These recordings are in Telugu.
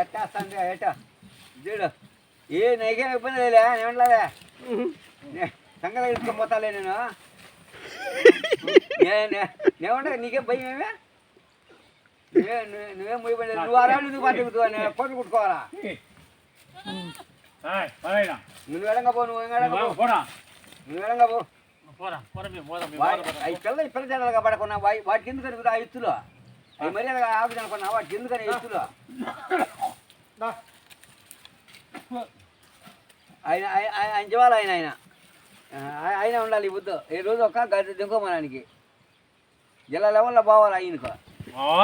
ఎట్టేస్తాను ఎట చూడు ఏ నీకేం ఇబ్బంది లేలే ఏమంటలే సంగతి తీసుకొని పోతాలే నేను నే- నే- నేమంటా నీకేం భయం ఏమే నువ్వే నువ్వే- నువ్వేం భయపడలేదు నువ్వు ఆరాడు నువ్వు పట్టుకుతావు నేను పొట్టు కుట్టుకోవాలా హాయ్ పరైనా నువ్వు ఎడంగా పో నువ్వు ఎడంగా పో పోరా నువ్వు ఎడంగా పో పోరా పోరా మీ పోరా మీ వాడి- పోరా అవి పిల్ల పిల్ల జనాలుగా పడకున్నా వాటి వాటికి ఎందుకు కనుక ఆ ఎత్తులు అవి మర్యాదగా ఆకు అనుకున్నా వాటికి ఎందుకని ఎత్తులు ఆయన ఆయన- ఆయన ఆయన జీవాలు ఆయన ఆయన. ఉండాలి ఈ బుద్ధు. ఈ రోజు ఒక గది దింకోమనానికి. జిల్లా లెవెల్లో పోవాలి ఆయనకు? ఓ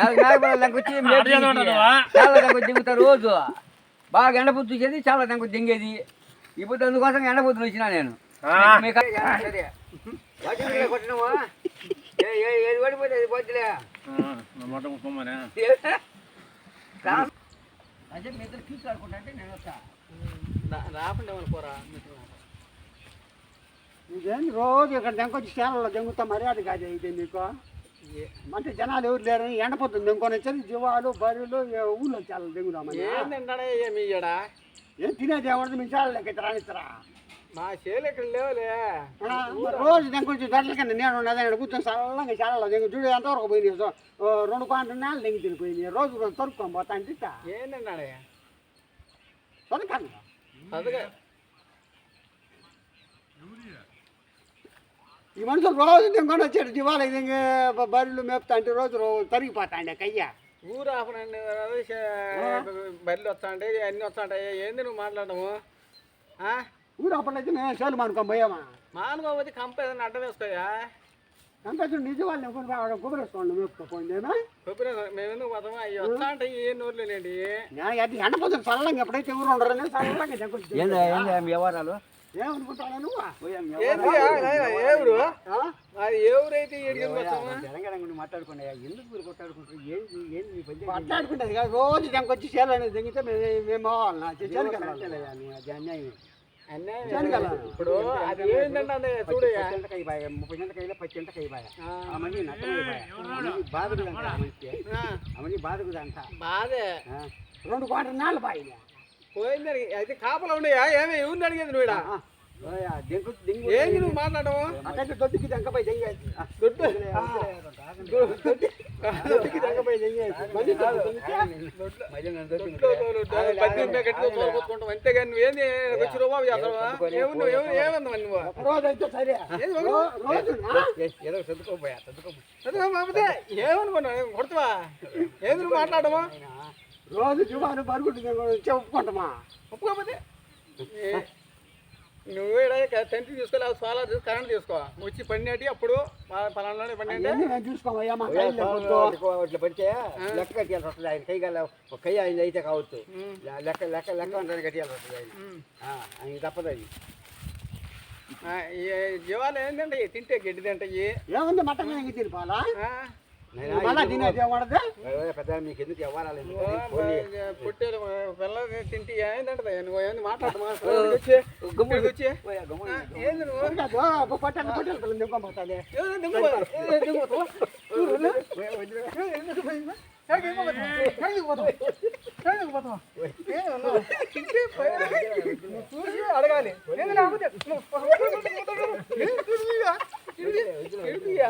అయితే నాకు? చాలా దంకు దింగుతారు రోజు. బాగా ఎండబుద్ధి వచ్చేది చాలా దంకు దింగేది. ఇప్పుడు అందుకోసం ఎండబుద్ధులు వచ్చినా నేను. ఆ. మీకు ఏది పడిపోతే అది పోతులే. మొట్ట అంటే మీ ఇద్దరు తీసుకాడుకుంటా అంటే నేను వస్తా. రాకుండా పోరా ఇదేంటి రోజు ఇక్కడ దెంకొచ్చి చేలలో దెంగుతా మర్యాద కాదు ఇది నీకు అంటే జనాలు ఎవరు లేరు ఎండపోతుంది దెంకొని వచ్చేది జీవాలు బర్రెలు ఏ ఊళ్ళో చాలా దెంగుదామని. ఏం తినేది ఎవరిది? మీ చాలా లెక్క రానిస్తారా? మా చేలు ఇక్కడ లేవులే ఆ, మరి రోజు దెంకొచ్చి గంటల కింద నేను ఉన్నది ఇక్కడ కూర్చొని చల్లగా చాలా దెంగు చూడు ఎంతవరకు పోయినాయి సో, ఓ రెండు క్వాంటల్ నేల దెంగి తిరిగిపోయినాయి రోజు రోజు తొరుక్కొని పోతా అంటే ఇట్టా. ఏంటంటే తొరకండి అదిగా ఈ మనుషులు రోజు దెంకొని వచ్చాడు జీవాలు దెంగి బర్రెలు మేపుతా అంటే రోజు రోజు తరిగిపోతాండి కయ్యా ఊరు ఆపనండి బయలు వస్తాంటే అన్నీ వస్తాంటాయి ఏంది నువ్వు మాట్లాడము ఆ? ఊరు అప్పుడైతే మేము చేలు మానుకొని పోయామా? మానుకోకపోతే కంప ఏదైనా అడ్డం వేసుకోయా? అంతే నిజ వాళ్ళు ఎవరు గుబరేసుకోండి మేపుకోపోయిందేనా కొబ్బరి మేము ఎందుకు పోతాము? అవి వస్తా ఉంటాయి ఏ నోర్లు లేండి. నేను అది ఎండపోతుంది చల్లంగా ఎప్పుడైతే ఎవరు ఉండరు చల్లంగా దెంకొచ్చి ఏందా ఏందా మీ వ్యవహారాలు? ఏమనుకుంటాను నువ్వు? ఊరు? అది తెలంగాణ గురించి మాట్లాడుకున్నా ఎందుకు మీరు కొట్టాడుకుంటారు మీ పని మాట్లాడుకుంటుంది కదా రోజు చేలు అనేది దెంగితే మేము మేము కదా అది అన్యాయం. ఇప్పుడు అది ఏంటంటే అదే చూడయ్యా చెంటకాయ బాయ ముప్పై చెంటకాయలు పది చెంటకాయ బాయ ఆ. ఆ మంది నష్టమైపోయా అవన్నీ బాధకు అంట ఆ మనిషికి ఆ, అవన్నీ బాధకు అంట బాధే రెండు కోట్ల నాలుగు బాయి పోయింది అయితే కాపలా ఉండయా ఏమి ఎవరిని అడిగేది నువ్వు ఈడ? దెంకు దింగు ఏంది నువ్వు మాట్లాడము అక్కడికి దొడ్డికి దెంకపై దెంగేది దొడ్డు అంతేగాని నువ్వేంది వచ్చి నువ్వు రోజు అయితే సరే ఏది రోజు ఏమనుకున్నావు కొడతావా రోజు చెప్పుకుంటామా ఒప్పుకోకపోతే నువ్వు ఈడ తండ్రి తీసుకోలే సోలార్ తీసుకో కరెంట్ తీసుకో. వచ్చి పడినట్టు అప్పుడు పలానా. ఇట్లా పడితే లెక్క కట్టియాల్సి వస్తుంది ఆయన కై ఒక కై ఆయన అయితే కావచ్చు. లెక్క లెక్క లెక్క ఉంటుంది కట్టియాల్సి వస్తుంది ఆయన. ఆ, ఆయన తప్పదు అది. జీవాలు ఏంటంటే తింటే గడ్డి తింటాయి. ఏముంది మటన్ తిరిపాలా పెద్ద మీకు ఎందుకు ఇవ్వాలి పిల్లలు తింటే ఏంటంటే నువ్వు ఏంది చూసి అడగాలి ఏంది లేకపోతే నువ్వు ఇడిపియా? ఇడిపియా?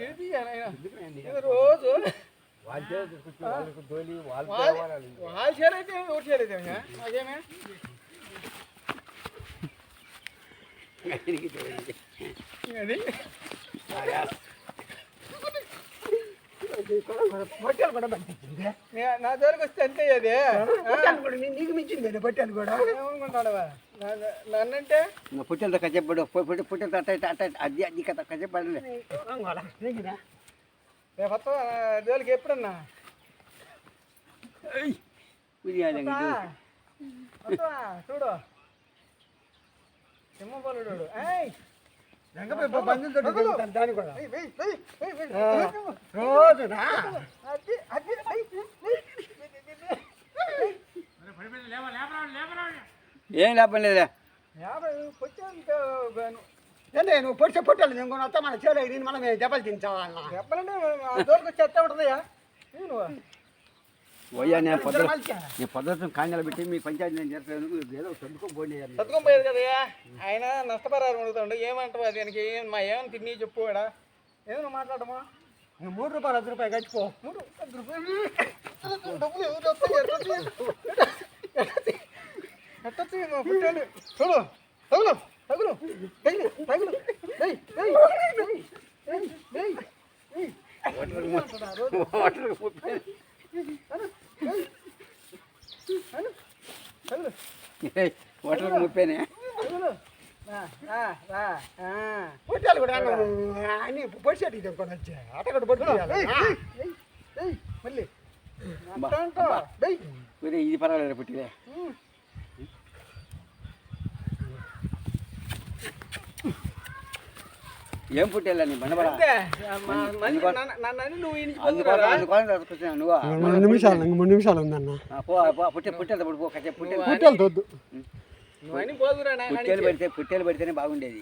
ఇడిపియా నాయనా? ఇది రోజు వాళ్ళ చేతి కూర్చో, వాళ్ళకు తోలి, వాళ్ళతో వాళ్ళ ఇవ్వాలి. వాళ్ళ షేర్ అయితే ఒకటి షేర్ అయితే ఇంకా. నాకేమే అది బట్టలు కూడా పంపించింది నా దగ్గరకు వస్తే అంతే అది పొట్టలు కూడా నీకు మించింది బట్టలు కూడా ఏమనుకుంటాడవా నన్నంటే ఇంకా పుట్టెలతో కచ్చపడు పుట్టెలతో అట్ట అట్ట అది అది కథ కచ్చపడలే రేపు వస్తావా జోలికి ఎప్పుడన్నా ఉదయాన్నే వస్తావా? చూడు సింహపాలుడు ఏయ్ రోజు ఏం లేపని లేదులే నువ్వు పొడిచే పొట్టాలి నేను కొనొస్తా మన చేలో మనం దెబ్బలు తింటావా దెబ్బలంటే దొరికి చెత్త ఉంటుందయ్యా. నువ్వు పోయా నేను పద్ధతి ఈ పద్ధతిని కాంగలు పెట్టి మీ పంచాయతీ నేను చేస్తాను ఏదో సర్దుకోబోయి సర్దుకోపోయేది కదా ఆయన నష్టపరాలు అడుగుతాడు. ఏమంటావు అది? ఆయనకి ఏం మా ఏమని తిని చెప్పు ఇక్కడ ఏమైనా మాట్లాడమా? మూడు రూపాయలు ఐదు రూపాయలు కట్టిపో మూడు ఐదు రూపాయలు. డబ్బులు ఎవరు ఎట్టచ్చు పుట్టాడు. చూడు తగులు తగులు. తగులు తగులు. వాటర్ వాటర్ హోటల్కి ముప్పేనే. పొట్టాలు కూడా అన్ని పొడి చెట్టు కొనుక్కొని మళ్ళీ. ఇది పర్వాలేదు పుట్టిదే. ఏం పుట్టేలా నీ బండబడ మూడు నిమిషాలు మూడు నిమిషాలు ఉందన్న. పుట్టే పుట్టేది పుట్టే పుట్టేది పుట్టేలు పుట్టేలు పెడితే పుట్టేలు పెడితేనే బాగుండేది.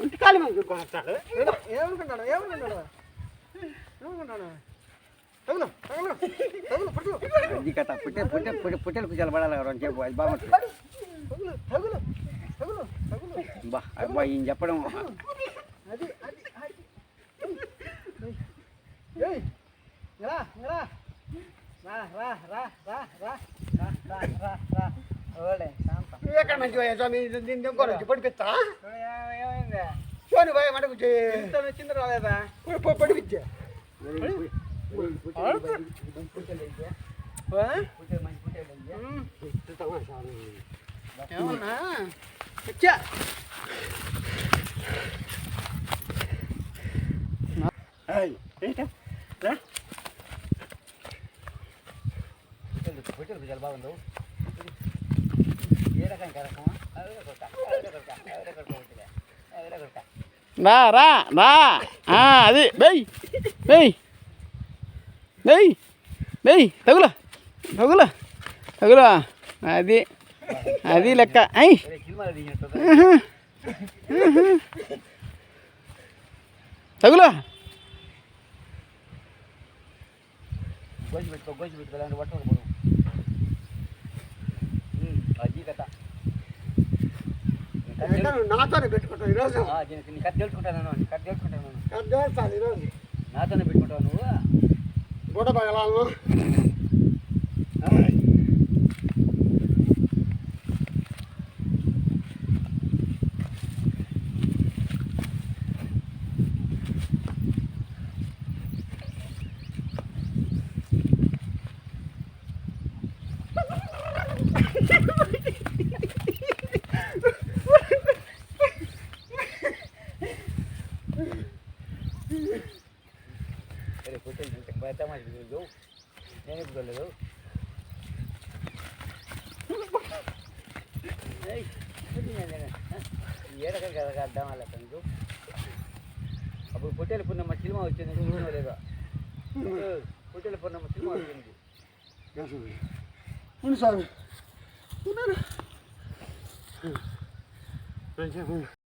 ఒంటికాలి ఏమనుకుంటాడు? చెప్పు అది బాగుంటుంది. తగులు తగులు తగులు తగులు. బా అబ్బా ఈయన చెప్పడం. అది అది ఏయ్ రా రా రా రా రా రా రా రా రా రా రా. ఓలే శాంతం. ఎక్కడ మంచి పోయా స్వామి? దీన్ని ఇంకో పడిపిస్తా? ఏమైంది? సోని పోయా మనకు ఇంత వచ్చింది రాలేదా? పడిపించా ఆ? ఉమ్. ఏమన్నా వచ్చా పుట్టేలు కుచాలు బాగుండు ఏ రకం కరకమా అదే కొట్ట అదే కొట్ట అదే కొట్ట పుట్టలే అదే కొట్ట రా రా రా ఆ, అది బెయ్ బెయ్ బెయ్ బెయ్ తగుల తగుల తగుల అది అది లెక్క. అయ్ తగులో. నాతోనే పెట్టుకుంటాను ఈరోజు? కట్ చేసుకుంటాను కట్ చేసుకుంటాను కట్ చేస్తాను ఈరోజు? నాతోనే పెట్టుకుంటావు నువ్వు? గూడ పగలాలను. ఏడక కదా అర్థం వాళ్ళ నీకు అప్పుడు పొట్టేలు పున్నమ్మ సినిమా వచ్చింది చూడో లేదో? పొట్టేలు పున్నమ్మ సినిమా వచ్చింది. స్వామి